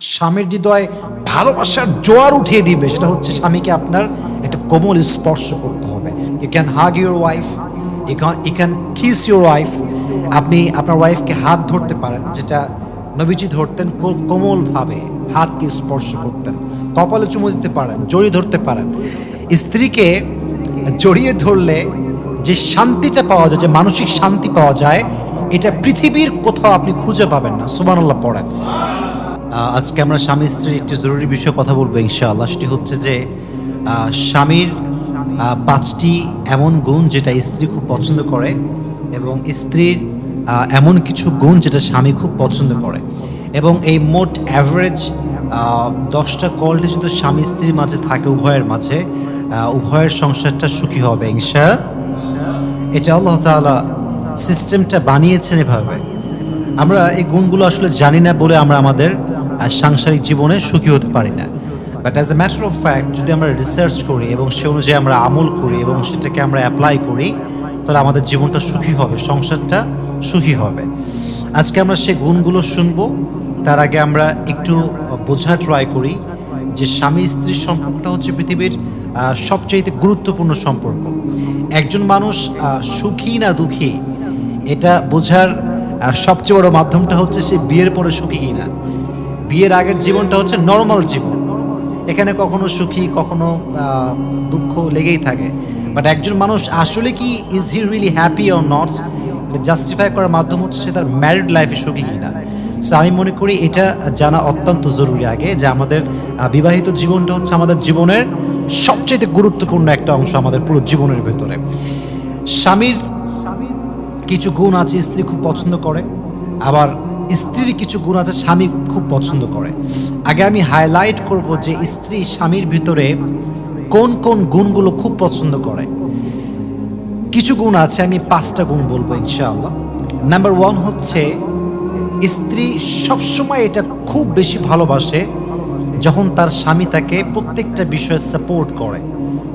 স্বামীর হৃদয়ে ভালোবাসার জোয়ার উঠিয়ে দিবে, সেটা হচ্ছে স্বামীকে আপনার একটা কোমল স্পর্শ করতে হবে। You can hug your wife you can you can kiss your wife আপনি আপনার ওয়াইফকে হাত ধরতে পারেন, যেটা নবীজি ধরতেন কোমলভাবে হাতকে স্পর্শ করতেন। কপালে চুমু দিতে পারেন, জড়িয়ে ধরতে পারেন। স্ত্রীকে জড়িয়ে ধরলে যে শান্তিটা পাওয়া যায়, যে মানসিক শান্তি পাওয়া যায়, এটা পৃথিবীর কোথাও আপনি খুঁজে পাবেন না। সুবহানাল্লাহ পড়েন। আজকে আমরা স্বামী স্ত্রীর একটি জরুরি বিষয়ে কথা বলব ইনশাআল্লাহ। সেটি হচ্ছে যে স্বামীর পাঁচটি এমন গুণ যেটা স্ত্রী খুব পছন্দ করে এবং স্ত্রীর এমন কিছু গুণ যেটা স্বামী খুব পছন্দ করে। এবং এই মোট অ্যাভারেজ দশটা কোয়ালিটি যদি স্বামী স্ত্রীর মাঝে থাকে উভয়ের মাঝে উভয়ের সংসারটা সুখী হবে ইনশা এটা আল্লাহ তাআলা সিস্টেমটা বানিয়েছেন এভাবে। আমরা এই গুণগুলো আসলে জানি না বলে আমরা আমাদের সাংসারিক জীবনে সুখী হতে পারি না। But as a matter of fact যদি আমরা রিসার্চ করি এবং সে অনুযায়ী আমরা আমল করি এবং সেটাকে আমরা অ্যাপ্লাই করি, তাহলে আমাদের জীবনটা সুখী হবে, সংসারটা সুখী হবে। আজকে আমরা সে গুণগুলো শুনব। তার আগে আমরা একটু বোঝা ট্রাই করি যে স্বামী স্ত্রীর সম্পর্কটা হচ্ছে পৃথিবীর সবচাইতে গুরুত্বপূর্ণ সম্পর্ক। একজন মানুষ সুখী না দুঃখী, এটা বোঝার সবচেয়ে বড় মাধ্যমটা হচ্ছে সে বিয়ের পরে সুখী কিনা। বিয়ের আগের জীবনটা হচ্ছে নর্মাল জীবন। এখানে কখনো সুখী, কখনো দুঃখ লেগেই থাকে। বাট একজন মানুষ আসলে কি is he really happy or not justify করার মাধ্যম হচ্ছে সে তার ম্যারিড লাইফে সুখী কিনা। সো আমি মনে করি এটা জানা অত্যন্ত জরুরি আগে যে আমাদের বিবাহিত জীবনটা হচ্ছে আমাদের জীবনের সবচেয়ে গুরুত্বপূর্ণ একটা অংশ আমাদের পুরো জীবনের ভেতরে। স্বামীর কিছু গুণ আছে, স্ত্রী খুব পছন্দ করে, আবার স্ত্রীর কিছু গুণ আছে, স্বামী খুব পছন্দ করে। আগে আমি হাইলাইট করব যে স্ত্রী স্বামীর ভিতরে কোন কোন গুণগুলো খুব পছন্দ করে। কিছু গুণ আছে, আমি পাঁচটা গুণ বলব ইনশাআল্লাহ। নাম্বার ওয়ান হচ্ছে, স্ত্রী সবসময় এটা খুব বেশি ভালোবাসে যখন তার স্বামী তাকে প্রত্যেকটা বিষয়ে সাপোর্ট করে,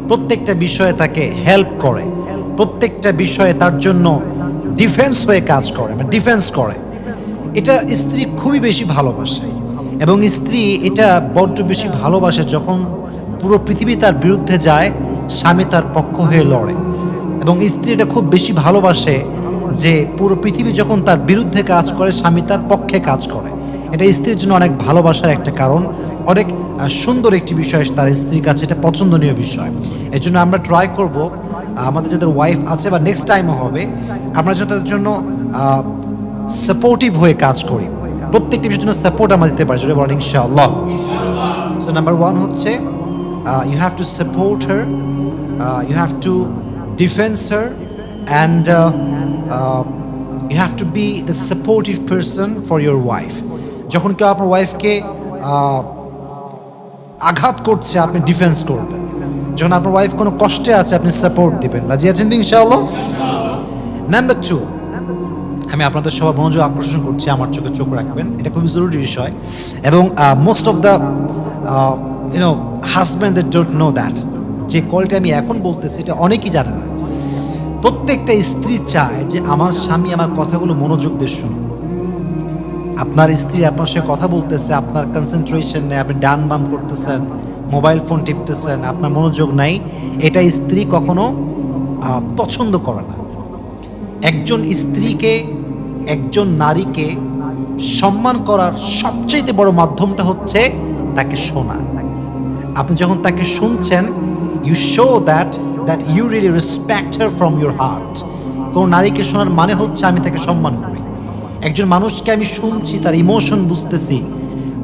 প্রত্যেকটা বিষয়ে তাকে হেল্প করে, প্রত্যেকটা বিষয়ে তার জন্য ডিফেন্স হয়ে কাজ করে মানে ডিফেন্স করে। এটা স্ত্রী খুবই বেশি ভালোবাসে। এবং স্ত্রী এটা বড্ড বেশি ভালোবাসে যখন পুরো পৃথিবী তার বিরুদ্ধে যায়, স্বামী তার পক্ষ হয়ে লড়ে। এবং স্ত্রী এটা খুব বেশি ভালোবাসে যে পুরো পৃথিবী যখন তার বিরুদ্ধে কাজ করে, স্বামী তার পক্ষে কাজ করে। এটা স্ত্রীর জন্য অনেক ভালোবাসার একটা কারণ। অনেক সুন্দর একটি বিষয় তার স্ত্রীর কাছে, এটা পছন্দনীয় বিষয়। এর জন্য আমরা ট্রাই করব আমাদের যাদের ওয়াইফ আছে বা নেক্সট টাইমও হবে, আমরা যাদের জন্য সাপোর্টিভ হয়ে কাজ করি। প্রত্যেকটি বিষয়ের জন্য সাপোর্ট আমরা দিতে পারি যদি বলেন ইনশাআল্লাহ। সো নাম্বার ওয়ান হচ্ছে you have to support her you have to defence her and you have to be the supportive person for your wife যখন কেউ আপনার ওয়াইফকে আঘাত করছে, আপনি ডিফেন্স করবেন। যখন আপনার ওয়াইফ কোনো কষ্টে আছে, আপনি সাপোর্ট দিবেন। রাজি আছেন ইনশাআল্লাহ? নাম্বার টু আমি আপনাদের সবার মনোযোগ আকর্ষণ করছি, আমার চোখে চোখ রাখবেন। এটা খুবই জরুরি বিষয়। এবং most of the you know husband that don't know that যে কলটা আমি এখন বলতেছি, এটা অনেকেই জানে না। প্রত্যেকটা স্ত্রী চায় যে আমার স্বামী আমার কথাগুলো মনোযোগ দিয়ে শুনুন আপনার স্ত্রী আপনার সাথে কথা বলতেছে, আপনার কনসেন্ট্রেশন নেই, আপনি ডান বাম করতেছেন মোবাইল ফোন টিপতেছেন, আপনার মনোযোগ নাই, এটা স্ত্রী কখনো পছন্দ করে না। একজন স্ত্রীকে একজন নারীকে সম্মান করার সবচেয়ে বড় মাধ্যমটা হচ্ছে তাকে শোনা। আপনি যখন তাকে শুনছেন you show that that you really respect her from your heart কোনো নারীকে শোনার মানে হচ্ছে আমি তাকে সম্মান করি। একজন মানুষকে আমি শুনছি, তার ইমোশন বুঝতেছি,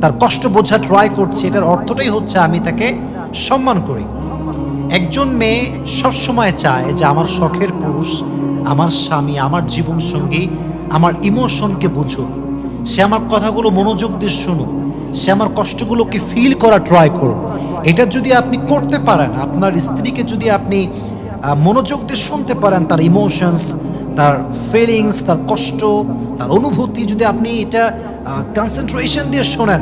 তার কষ্ট বোঝা ট্রাই করছি, এটার অর্থটাই হচ্ছে আমি তাকে সম্মান করি। একজন মেয়ে সবসময় চায় যে আমার শখের পুরুষ, আমার স্বামী, আমার জীবন সঙ্গী আমার ইমোশনকে বুঝুক সে আমার কথাগুলো মনোযোগ দিয়ে শুনুক সে আমার কষ্টগুলোকে ফিল করা ট্রাই করুক এটা যদি আপনি করতে পারেন, আপনার স্ত্রীকে যদি আপনি মনোযোগ দিয়ে শুনতে পারেন, তার ইমোশনস তার ফিলিংস তার কষ্ট, তার অনুভূতি যদি আপনি এটা কনসেন্ট্রেশন দিয়ে শোনেন,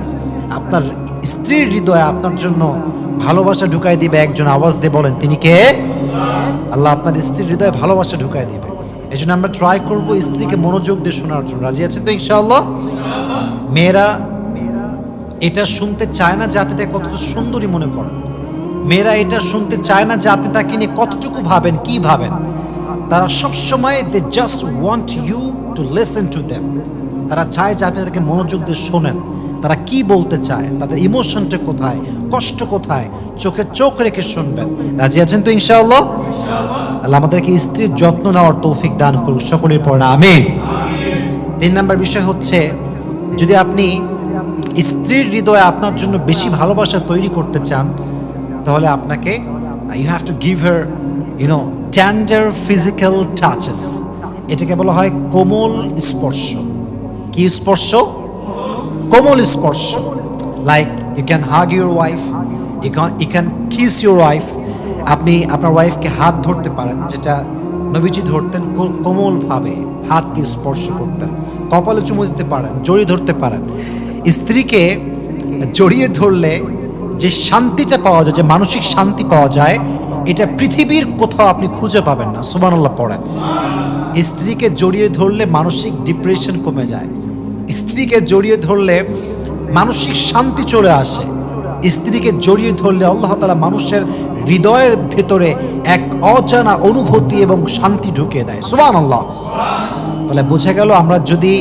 আপনার স্ত্রীর হৃদয়ে আপনার জন্য ভালোবাসা ঢুকাই দিবে একজন আওয়াজ দিয়ে বলেন, তিনি কে? আল্লাহ আপনার স্ত্রীর হৃদয়ে ভালোবাসা ঢুকাই দিবে। এই জন্য আমরা ট্রাই করব স্ত্রীকে মনোযোগ দিয়ে শোনার জন্য। রাজি আছেন তো ইনশাআল্লাহ? মেয়েরা, এটা শুনতে চায় না যে আপনি তাকে কতটা সুন্দরী মনে করেন। মেয়েরা, এটা শুনতে চায় না যে আপনি তাকে নিয়ে কতটুকু ভাবেন, কি ভাবেন। তারা সবসময় they just want you to listen to them তারা চায় যে আপনি তাদেরকে মনোযোগ দিয়ে শোনেন। তারা কি বলতে চায়, তাদের ইমোশনটা কোথায়, কষ্ট কোথায়, চোখে চোখ রেখে শুনবেন। রাজি আছেন তো ইনশাআল্লাহ? আল্লাহ আমাদেরকে স্ত্রীর যত্ন নেওয়ার তৌফিক দান করুক, সকলের পর আমি তিন নম্বর বিষয় হচ্ছে, যদি আপনি স্ত্রীর হৃদয়ে আপনার জন্য বেশি ভালোবাসা তৈরি করতে চান, তাহলে আপনাকে you have to give her you know tender physical touches এটাকে বলা হয় কোমল স্পর্শ। কি স্পর্শ? কোমল স্পর্শ। Like you can hug your wife you can you can kiss your wife আপনি আপনার ওয়াইফকে হাত ধরতে পারেন, যেটা নবীজি ধরতেন কোমলভাবে। হাতকে স্পর্শ করতেন। কপালে চুমু দিতে পারেন জড়িয়ে ধরতে পারেন। স্ত্রীকে জড়িয়ে ধরলে যে শান্তিটা পাওয়া যায়, যে মানসিক শান্তি পাওয়া যায়, এটা পৃথিবীর কোথাও আপনি খুঁজে পাবেন না। সুবহানাল্লাহ পড়েন। স্ত্রীকে জড়িয়ে ধরলে মানসিক ডিপ্রেশন কমে যায়। স্ত্রীকে জড়িয়ে ধরলে মানসিক শান্তি চলে আসে। স্ত্রীকে জড়িয়ে ধরলে আল্লাহ তালা মানুষের হৃদয়ের ভেতরে এক অজানা অনুভূতি এবং শান্তি ঢুকিয়ে দেয়। সুবান আল্লাহ তাহলে বোঝা গেল আমরা যদি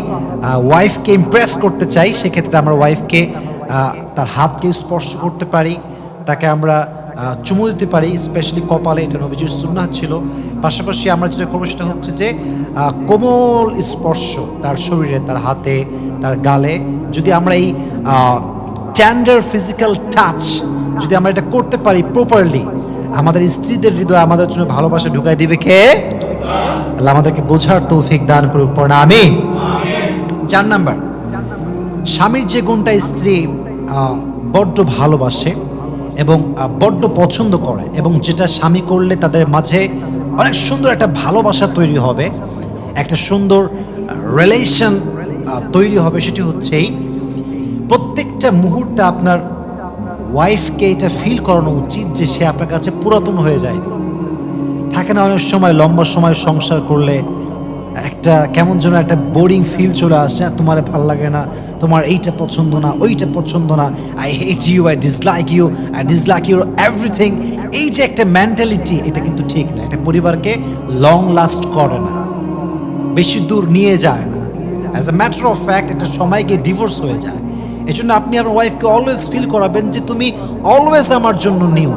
ওয়াইফকে ইমপ্রেস করতে চাই, সেক্ষেত্রে আমরা ওয়াইফকে তার হাতকে স্পর্শ করতে পারি, তাকে আমরা চুমু দিতে পারি স্পেশালি কপালে, এটা নবীজির সুন্নাহ ছিল। পাশাপাশি আমরা যেটা করব সেটা হচ্ছে যে কোমল স্পর্শ তার শরীরে, তার হাতে, তার গালে। যদি আমরা এই ট্যান্ডার ফিজিক্যাল টাচ যদি আমরা এটা করতে পারি প্রপারলি আমাদের স্ত্রীদের হৃদয় আমাদের জন্য ভালোবাসা ঢুকাই দিবে কে? আল্লাহ আমাদেরকে বোঝার তৌফিক দান করুক পড়া আমি চার নাম্বার, স্বামীর যে গুণটা স্ত্রী বড্ড ভালোবাসে এবং বড্ড পছন্দ করে এবং যেটা স্বামী করলে তাদের মাঝে অনেক সুন্দর একটা ভালোবাসা তৈরি হবে, একটা সুন্দর রিলেশন তৈরি হবে, সেটি হচ্ছেই প্রত্যেকটা মুহূর্তে আপনার ওয়াইফকে এটা ফিল করানো উচিত যে সে আপনার কাছে পুরাতন হয়ে যায় থাকে না অনেক সময় লম্বা সময় সংসার করলে একটা কেমন যেন একটা বোরিং ফিল চলে আসে, আর তোমার ভালো লাগে না, তোমার এইটা পছন্দ না, ওইটা পছন্দ না I hate you I dislike you I dislike your everything এই যে একটা মেন্টালিটি এটা কিন্তু ঠিক না, এটা পরিবারকে লং লাস্ট করে না, বেশি দূর নিয়ে যায় না। As a matter of fact এটা সময়কে ডিভোর্স হয়ে যায়। এই জন্য আপনি আপনার ওয়াইফকে অলওয়েজ ফিল করাবেন যে তুমি অলওয়েজ আমার জন্য নিউ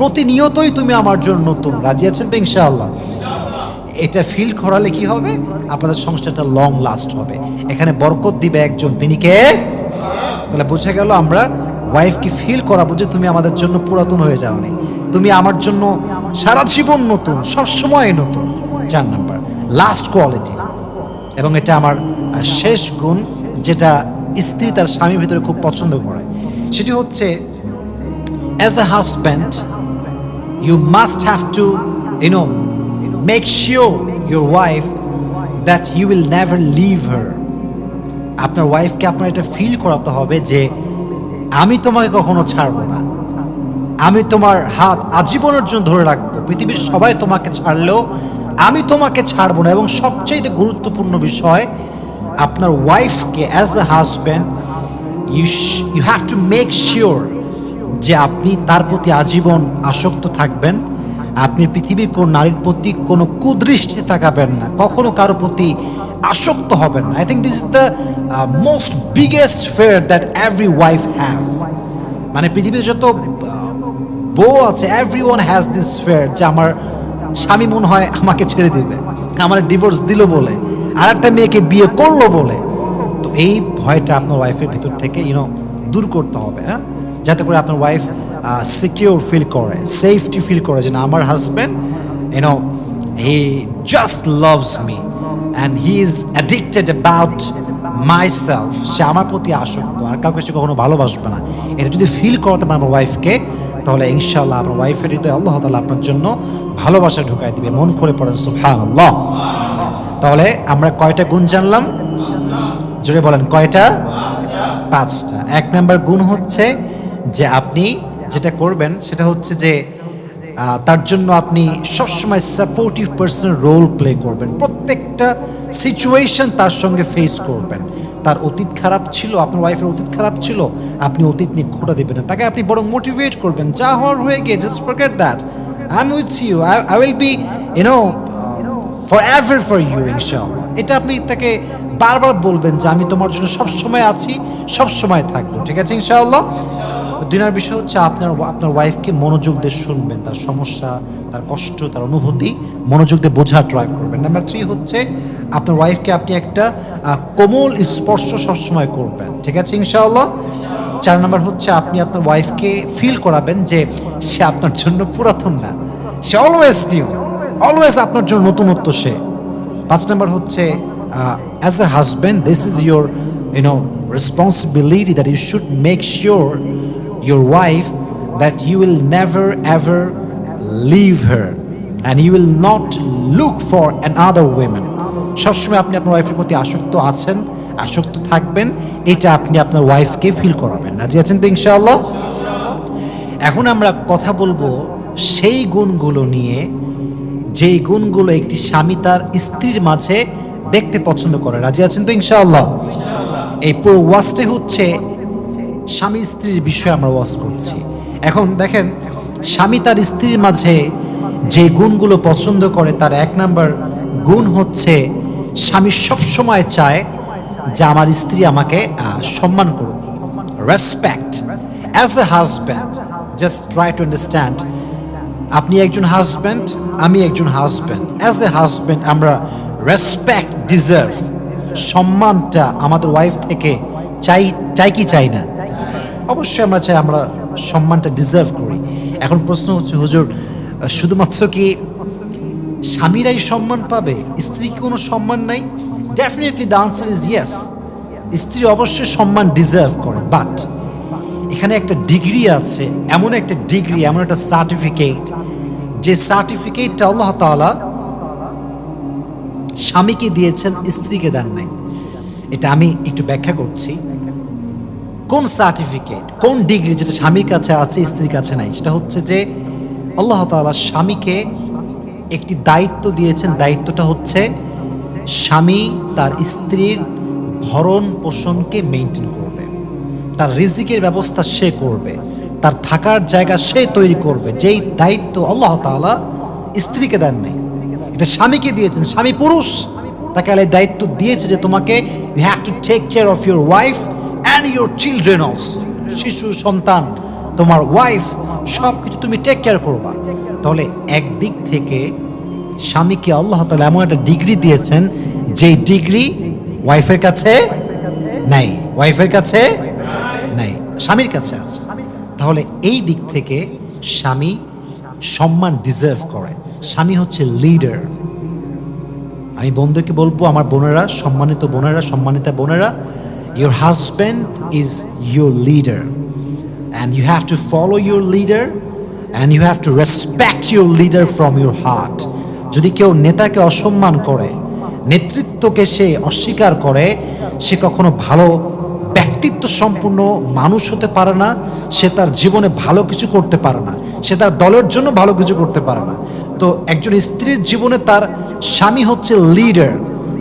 প্রতিনিয়তই তুমি আমার জন্য নতুন, রাজি আছেন তো ইনশাআল্লাহ? এটা ফিল করালে কি হবে? আপনাদের সংসারটা লং লাস্ট হবে। এখানে বরকত দিবে একজন। তিনি কে? তাহলে বোঝা গেল আমরা ওয়াইফকে ফিল করাবো যে তুমি আমাদের জন্য পুরাতন হয়ে যাওনি। তুমি আমার জন্য সারা জীবন নতুন সব সময় নতুন। চার নাম্বার লাস্ট কোয়ালিটি এবং এটা আমার শেষ গুণ যেটা স্ত্রী তার স্বামীর ভিতরে খুব পছন্দ করে। সেটি হচ্ছে as a husband you must have to know make sure your wife that you will never leave her. আপনার ওয়াইফকে আপনার এটা ফিল করাতে হবে যে আমি তোমাকে কখনো ছাড়বো না। আমি তোমার হাত আজীবনের জন্য ধরে রাখব। পৃথিবীর সবাই তোমাকে ছাড়লেও আমি তোমাকে ছাড়বো না। এবং সবচেয়ে গুরুত্বপূর্ণ বিষয়, আপনার ওয়াইফকে as a husband you you have to make sure যে আপনি তার প্রতি আজীবন আসক্ত থাকবেন। আপনি পৃথিবীর কোন নারীর প্রতি কোনো কুদৃষ্টি তাকাবেন না কখনো কারও প্রতি আসক্ত হবেন না। I think this is the most biggest fear that every wife have মানে পৃথিবীর যত আহ, বউ আছে every one has this fear যে আমার স্বামী মনে হয় আমাকে ছেড়ে দিবে আমার ডিভোর্স দিল বলে আর একটা মেয়েকে বিয়ে করল বলে। তো এই ভয়টা আপনার ওয়াইফের ভিতর থেকে ইউনো দূর করতে হবে হ্যাঁ? যাতে করে আপনার ওয়াইফ সিকিউর ফিল করে সেফটি ফিল করে যে না, আমার husband you know he just loves me and he is addicted about myself সে আমার প্রতি আসক্ত, আর কাউকে সে কখনো ভালোবাসবে না। এটা যদি ফিল করাতে পারে আমার ওয়াইফকে তাহলে ইনশাল্লাহ আপনার ওয়াইফের হৃদয় আল্লাহ তালা আপনার জন্য ভালোবাসা ঢুকাই দিবে, মন করে পড়েন সুফান আল্লাহ তাহলে আমরা কয়টা গুণ জানলাম? জোরে বলেন, কয়টা? পাঁচটা। এক নাম্বার গুণ হচ্ছে যে আপনি যেটা করবেন সেটা হচ্ছে যে তার জন্য আপনি সবসময় সাপোর্টিভ পার্সনের রোল প্লে করবেন। প্রত্যেকটা সিচুয়েশন তার সঙ্গে ফেস করবেন। তার অতীত খারাপ ছিল, আপনার ওয়াইফের অতীত খারাপ ছিল, আপনি অতীত নিয়ে খোটা দেবেন না। তাকে আপনি বড় মোটিভেট করবেন, যা হওয়ার হয়ে গিয়ে just forget that I am with you I will be you know forever for you ইনশাআল্লাহ এটা আপনি তাকে বারবার বলবেন যে, আমি তোমার জন্য সবসময় আছি, সবসময় থাকব। ঠিক আছে ইনশাআল্লাহ দুই নম্বর বিষয় হচ্ছে আপনার আপনার ওয়াইফকে মনোযোগ দিয়ে শুনবেন, তার সমস্যা, তার কষ্ট, তার অনুভূতি, মনোযোগ দিয়ে বোঝার ট্রাই করবেন। নাম্বার থ্রি হচ্ছে আপনার ওয়াইফকে আপনি একটা কোমল স্পর্শ সবসময় করবেন। ঠিক আছে, ইনশাআল্লাহ? চার নম্বর হচ্ছে আপনি আপনার ওয়াইফকে ফিল করাবেন যে সে আপনার জন্য পুরাতন না। সে অলওয়েজ নিউ অলওয়েজ আপনার জন্য নতুনত্ব সে। পাঁচ নম্বর হচ্ছে as a husband this is your you know responsibility that you should make sure your wife that you will never, ever leave her. And you will not look for another woman. সবসময় আপনি আপনার ওয়াইফের প্রতি আসক্ত আছেন, আসক্ত থাকবেন, এটা আপনি আপনার ওয়াইফকে ফিল করাবেন। রাজি আছেন তো ইনশাআল্লাহ? এখন আমরা কথা বলব সেই গুণগুলো নিয়ে, যেই গুণগুলো একটি স্বামী তার স্ত্রীর মাঝে দেখতে পছন্দ করে। রাজি আছেন তো ইনশাআল্লাহ? এই পুরো ওয়াজটা হচ্ছে স্বামী স্ত্রীর বিষয়ে আমরা ওয়াজ করছি। এখন দেখেন, স্বামী তার স্ত্রীর মাঝে যে গুণগুলো পছন্দ করে, তার এক নাম্বার গুণ হচ্ছে, স্বামী সবসময় চায় যে আমার স্ত্রী আমাকে সম্মান করুক। Respect as a husband just try to understand আপনি একজন হাজব্যান্ড আমি একজন হাজব্যান্ড অ্যাজ এ হাজব্যান্ড আমরা রেসপেক্ট ডিজার্ভ সম্মানটা আমাদের ওয়াইফ থেকে চাই চাই কি চাই না? অবশ্যই আমরা চাই আমরা সম্মানটা ডিজার্ভ করি। এখন প্রশ্ন হচ্ছে, হুজুর, শুধুমাত্র কি স্বামীরাই সম্মান পাবে? স্ত্রী কি কোনো সম্মান নাই? Definitely the answer is yes স্ত্রী অবশ্যই সম্মান ডিজার্ভ করে বাট এখানে একটা ডিগ্রি আছে, এমন একটা ডিগ্রি এমন একটা সার্টিফিকেট যে সার্টিফিকেটটা আল্লাহ তাআলা স্বামীকে দিয়েছেন, স্ত্রীকে দেন নাই। এটা আমি একটু ব্যাখ্যা করছি। কোন সার্টিফিকেট কোন ডিগ্রি যেটা স্বামীর কাছে আছে, স্ত্রীর কাছে নাই, সেটা হচ্ছে যে আল্লাহ তাআলা স্বামীকে একটি দায়িত্ব দিয়েছেন। দায়িত্বটা হচ্ছে স্বামী তার স্ত্রীর ভরণ পোষণকে মেনটেন করবে। তার রিজিকের ব্যবস্থা সে করবে। তার থাকার জায়গা সে তৈরি করবে। যেই দায়িত্ব আল্লাহ তাআলা স্ত্রীকে দেন নাই, এটা স্বামীকে দিয়েছেন। স্বামী পুরুষ, তাকে আল্লাহ এই দায়িত্ব দিয়েছে যে তোমাকে you have to take care of your wife and your children also শিশু, সন্তান, তোমার ওয়াইফ সব কিছু তুমি টেক কেয়ার করবা। তাহলে একদিক থেকে স্বামীকে আল্লাহ তাআলা এমন একটা ডিগ্রি দিয়েছেন যে ডিগ্রি ওয়াইফের কাছে নাই। ওয়াইফের কাছে নাই, স্বামীর কাছে আছে। তাহলে এই দিক থেকে স্বামী সম্মান ডিজার্ভ করে। স্বামী হচ্ছে লিডার আমি বন্ধুকে বলব, আমার বোনেরা, সম্মানিত বোনেরা, সম্মানিতা বোনেরা your husband is your leader and you have to follow your leader and you have to respect your leader from your heart যদি কেউ নেতাকে অসম্মান করে, নেতৃত্বকে সে অস্বীকার করে, সে কখনো ভালো ব্যক্তিত্ব সম্পূর্ণ মানুষ হতে পারে না, সে তার জীবনে ভালো কিছু করতে পারে না, সে তার দলের জন্য ভালো কিছু করতে পারে না। তো একজন স্ত্রীর জীবনে তার স্বামী হচ্ছে লিডার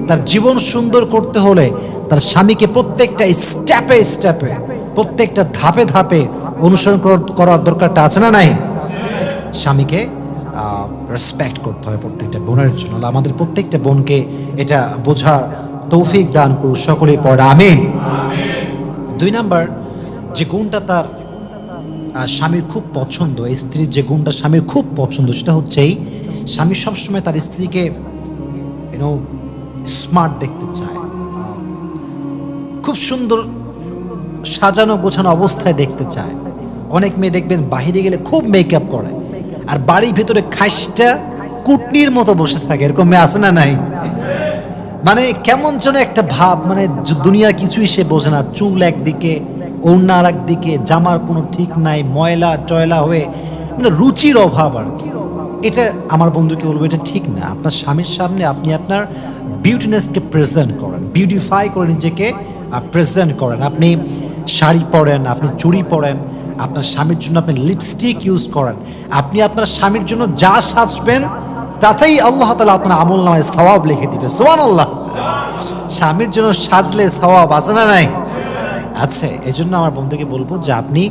তার জীবন সুন্দর করতে হলে তার স্বামীকে প্রত্যেকটা স্টেপে স্টেপে প্রত্যেকটা ধাপে ধাপে অনুসরণ করার- দরকারটা আছে না নাই? স্বামীকে রেসপেক্ট করতে হয় প্রত্যেকটা বোনের জন্য। আমাদের প্রত্যেকটা বোনকে এটা বোঝার তৌফিক দান করুন সকলেই পড়া আমিন। দুই নাম্বার যে গুণটা তার স্বামীর খুব পছন্দ স্ত্রীর যে গুণটা স্বামীর খুব পছন্দ সেটা হচ্ছে এই স্বামী সবসময় তার স্ত্রীকে ইউনো স্মার্ট দেখতে চায়। খুব সুন্দর সাজানো গোছানো অবস্থায় দেখতে চায়। অনেক মেয়ে দেখবেন বাহিরে গেলে খুব মেকআপ করে। আর বাড়ির ভেতরে খাসটা কুটনির মতো বসে থাকে। এরকম মেয়ে আছে না নাই? মানে কেমন যেন একটা ভাব মানে দুনিয়ার কিছুই সে বোঝে না। চুল একদিকে, ওড়না একদিকে জামার কোনো ঠিক নাই, ময়লা টয়লা হয়ে মানে রুচির অভাব আর কি। এটা আমার বন্ধুকে বলব, এটা ঠিক না। আপনার স্বামীর সামনে আপনি আপনার বিউটিনেসকে প্রেজেন্ট করেন বিউটিফাই করে নিজেকে প্রেজেন্ট করেন। আপনি শাড়ি পরেন, আপনি চুড়ি পরেন, আপনার স্বামীর জন্য আপনি লিপস্টিক ইউজ করেন। আপনি আপনার স্বামীর জন্য যা সাজবেন, তাতেই আল্লাহ তালা আপনার আমল নামায় সওয়াব লিখে দিবে। সোয়ান আল্লাহ স্বামীর জন্য সাজলে সওয়াব আছে না নাই? আছে। এই জন্য আমার বন্ধুকে বলব যে আপনি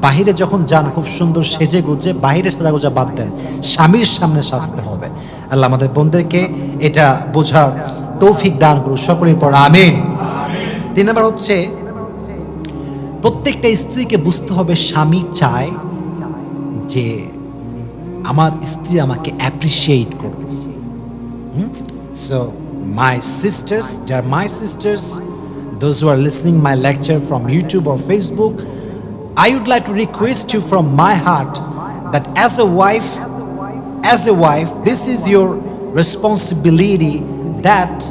বাহিরে যখন যান খুব সুন্দর সেজে গুজে বাহিরে সাজা গোজা বাদ দেন। স্বামীর সামনে সাজতে হবে। আল্লাহ আমাদের বন্ধুকে এটা বোঝার তৌফিক দান করুন সকলের পর আমিন। তিন নম্বর হচ্ছে প্রত্যেকটা স্ত্রীকে বুঝতে হবে স্বামী চায় যে আমার স্ত্রী আমাকে অ্যাপ্রিসিয়েট করবে So, my sisters, they are my sisters, those who are listening my lecture from YouTube or I would like to request you from my heart that as a wife, as a wife, this is your responsibility that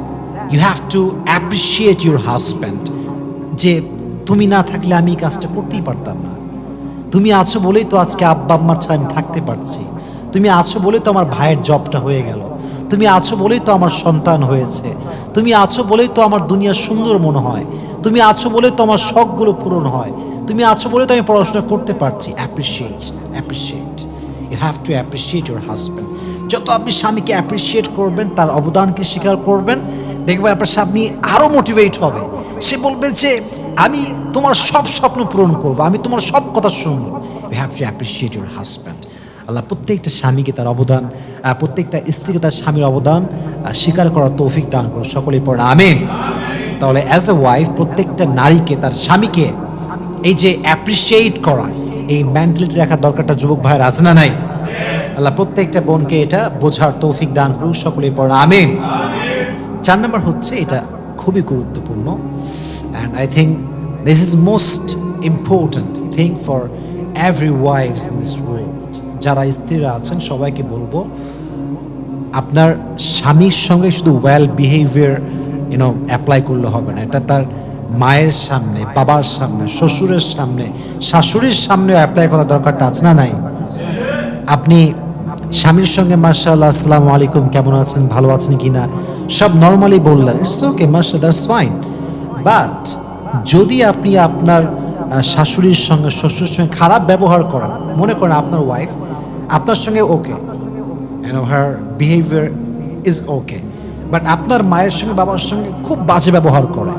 you have to appreciate your husband. যে তুমি না থাকলে আমি এই কাজটা করতেই পারতাম না। তুমি আছো বলেই তো আজকে আব্বা আম্মার ছাড়া আমি থাকতে পারছি। তুমি আছো বলেই তো আমার ভাইয়ের জবটা হয়ে গেল। তুমি আছো বলেই তো আমার সন্তান হয়েছে। তুমি আছো বলেই তো আমার দুনিয়া সুন্দর মনে হয়। তুমি আছো বলেই তো আমার শখগুলো পূরণ হয়। তুমি আছো বলে তো আমি পড়াশোনা করতে পারছি। Appreciate appreciate you have to appreciate your husband যত আপনি স্বামীকে অ্যাপ্রিসিয়েট করবেন, তার অবদানকে স্বীকার করবেন, দেখবেন আপনার স্বামী আরও মোটিভেট হবে। সে বলবে যে, আমি তোমার সব স্বপ্ন পূরণ করব, আমি তোমার সব কথা শুনব। You have to appreciate your husband আল্লাহ প্রত্যেকটা স্বামীকে তার অবদান প্রত্যেকটা স্ত্রীকে তার স্বামীর অবদান স্বীকার করার তৌফিক দান করুন। সকলেই পড়ে, আমিন। তাহলে অ্যাজ এ ওয়াইফ প্রত্যেকটা নারীকে, তার স্বামীকে এই যে অ্যাপ্রিসিয়েট করা, এই মেন্টালিটি রাখার দরকারটা যুবক ভাইয়ের আছে না নাই? আল্লাহ প্রত্যেকটা বোনকে এটা বোঝার তৌফিক দান করুক, সকলেই পড়ে, আমিন। চার নম্বর হচ্ছে এটা খুবই গুরুত্বপূর্ণ and I think this is most important thing for every wives in this world যারা স্ত্রীরা আছেন, সবাইকে বলব, আপনার স্বামীর সঙ্গে শুধু ওয়েল বিহেভিয়ার ইউনো অ্যাপ্লাই করলে হবে না। এটা তার মায়ের সামনে, বাবার সামনে, শ্বশুরের সামনে, শাশুড়ির সামনেও অ্যাপ্লাই করা দরকারটা আছে না নাই? আপনি স্বামীর সঙ্গে মার্শাল্লাহ আসসালামু আলাইকুম, কেমন আছেন, ভালো আছেন কি না? সব নর্মালি বললেন ইটস ওকে মার্শাল দ্যাটস ফাইন বাট যদি আপনি আপনার শাশুড়ির সঙ্গে, শ্বশুরের সঙ্গে খারাপ ব্যবহার করেন, মনে করেন আপনার ওয়াইফ আপনার সঙ্গে okay her behavior is okay. But আপনার মায়ের সঙ্গে, বাবার সঙ্গে খুব বাজে ব্যবহার করে।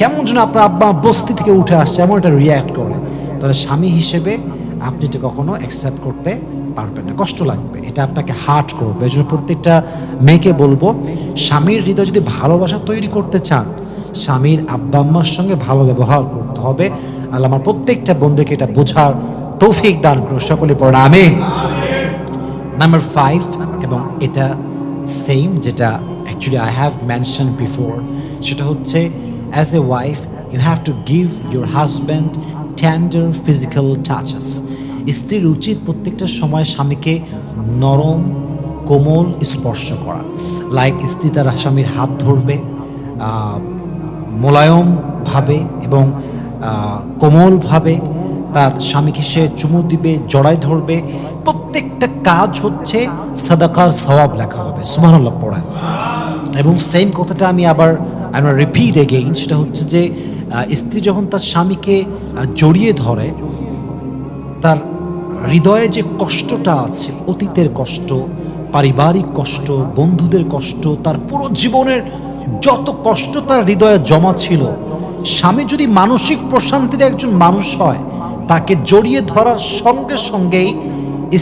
কেমন যেন আপনার আব্বা বস্তি থেকে উঠে আসছে, এমন একটা রিয়্যাক্ট করে। তাহলে স্বামী হিসেবে আপনি এটা কখনো অ্যাকসেপ্ট করতে পারবেন না। কষ্ট লাগবে। এটা আপনাকে হার্ট করবে। এই জন্য প্রত্যেকটা মেয়েকে বলব, স্বামীর হৃদয় যদি ভালোবাসা তৈরি করতে চান, স্বামীর আব্বা আম্মার সঙ্গে ভালো ব্যবহার করতে হবে। আল্লাহ আমার প্রত্যেকটা বন্ধুকে এটা বোঝার তৌফিক দান করুন সকলে পড়ে আমিন। নাম্বার ফাইভ এবং এটা সেম যেটা actually I have mention before সেটা হচ্ছে as a wife you have to give your husband tender physical touches স্ত্রীর উচিত প্রত্যেকটা সময় স্বামীকে নরম, কোমল স্পর্শ করা। লাইক স্ত্রী তার স্বামীর হাত ধরবে মোলায়মভাবে এবং কোমলভাবে তার স্বামীকে সে চুমু দিবে জড়াই ধরবে। প্রত্যেকটা কাজ হচ্ছে সাদাকার সওয়াব লেখা হবে। সুবহানাল্লাহ পড়া এবং সেম কথাটা আমি আবার আমরা রিপিট এগেইন সেটা হচ্ছে যে স্ত্রী যখন তার স্বামীকে জড়িয়ে ধরে, তার হৃদয়ে যে কষ্টটা আছে, অতীতের কষ্ট, পারিবারিক কষ্ট, বন্ধুদের কষ্ট, তার পুরো জীবনের যত কষ্ট তার হৃদয়ে জমা ছিল, স্বামী যদি মানসিক প্রশান্তির একজন মানুষ হয়, তাকে জড়িয়ে ধরার সঙ্গে সঙ্গেই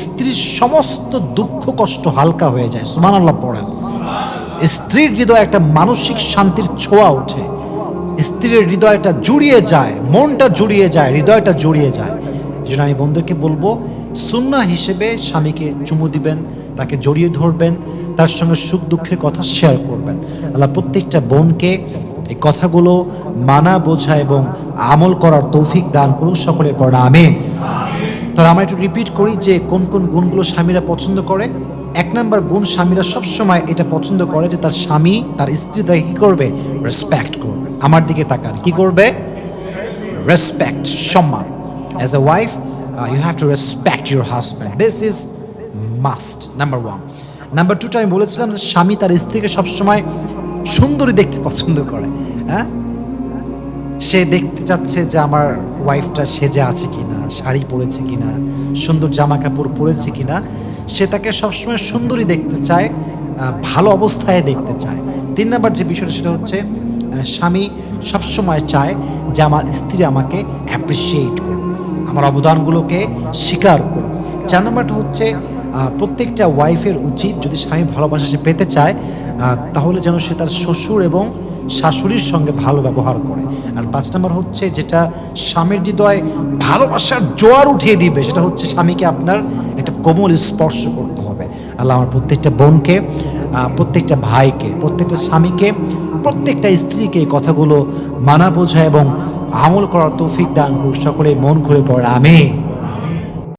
স্ত্রীর সমস্ত দুঃখ, কষ্ট হালকা হয়ে যায়। সুমান আল্লাহ পড়েন। স্ত্রীর হৃদয়ে একটা মানসিক শান্তির ছোঁয়া ওঠে। স্ত্রীর হৃদয়টা জুড়িয়ে যায়, মনটা জুড়িয়ে যায়, হৃদয়টা জুড়িয়ে যায়। এই জন্য আমি বন্ধুকে বলব সুন্না হিসেবে স্বামীকে চুমু দিবেন, তাকে জড়িয়ে ধরবেন, তার সঙ্গে সুখ দুঃখের কথা শেয়ার করবেন। আল্লাহ প্রত্যেকটা বোনকে এই কথাগুলো মানা, বোঝা এবং আমল করার তৌফিক দান করুক সকলের পর আমি তাহলে আমরা একটু রিপিট করি যে কোন কোন গুণগুলো স্বামীরা পছন্দ করে। এক নাম্বার গুণ স্বামীরা সবসময় এটা পছন্দ করে যে তার স্বামী, তার স্ত্রী তাকে কী করবে? রেসপেক্ট করবে। আমার দিকে তাকান। কি করবে? রেসপেক্ট সম্মান। As a wife you have to respect your husband this is must number one number টুটা আমি বলেছিলাম যে স্বামী তার স্ত্রীকে সবসময় সুন্দরী দেখতে পছন্দ করে। হ্যাঁ? সে দেখতে চাচ্ছে যে আমার ওয়াইফটা সেজে আছে কিনা, শাড়ি পরেছে কিনা, সুন্দর জামা কাপড় পরেছে কিনা। সে তাকে সবসময় সুন্দরী দেখতে চায় ভালো অবস্থায় দেখতে চায়। তিন নাম্বার যে বিষয়টা সেটা হচ্ছে স্বামী সবসময় চায় যে আমার স্ত্রী আমাকে অ্যাপ্রিসিয়েট করুক, আমার অবদানগুলোকে স্বীকার করুক। চার নাম্বারটা হচ্ছে প্রত্যেকটা ওয়াইফের উচিত যদি স্বামী ভালোবাসা সে পেতে চায় তাহলে যেন সে তার শ্বশুর এবং শাশুড়ির সঙ্গে ভালো ব্যবহার করে। আর পাঁচ নম্বর হচ্ছে যেটা স্বামীর হৃদয় ভালোবাসার জোয়ার উঠিয়ে দিবে, সেটা হচ্ছে স্বামীকে আপনার একটা কোমল স্পর্শ করতে হবে। আল্লাহ আমার প্রত্যেকটা বোনকে প্রত্যেকটা ভাইকে, প্রত্যেকটা স্বামীকে, প্রত্যেকটা স্ত্রীকে এই কথাগুলো মানা বোঝা এবং আমল করার তৌফিক দান সকলে মন খুলে পড়ে, আমিন।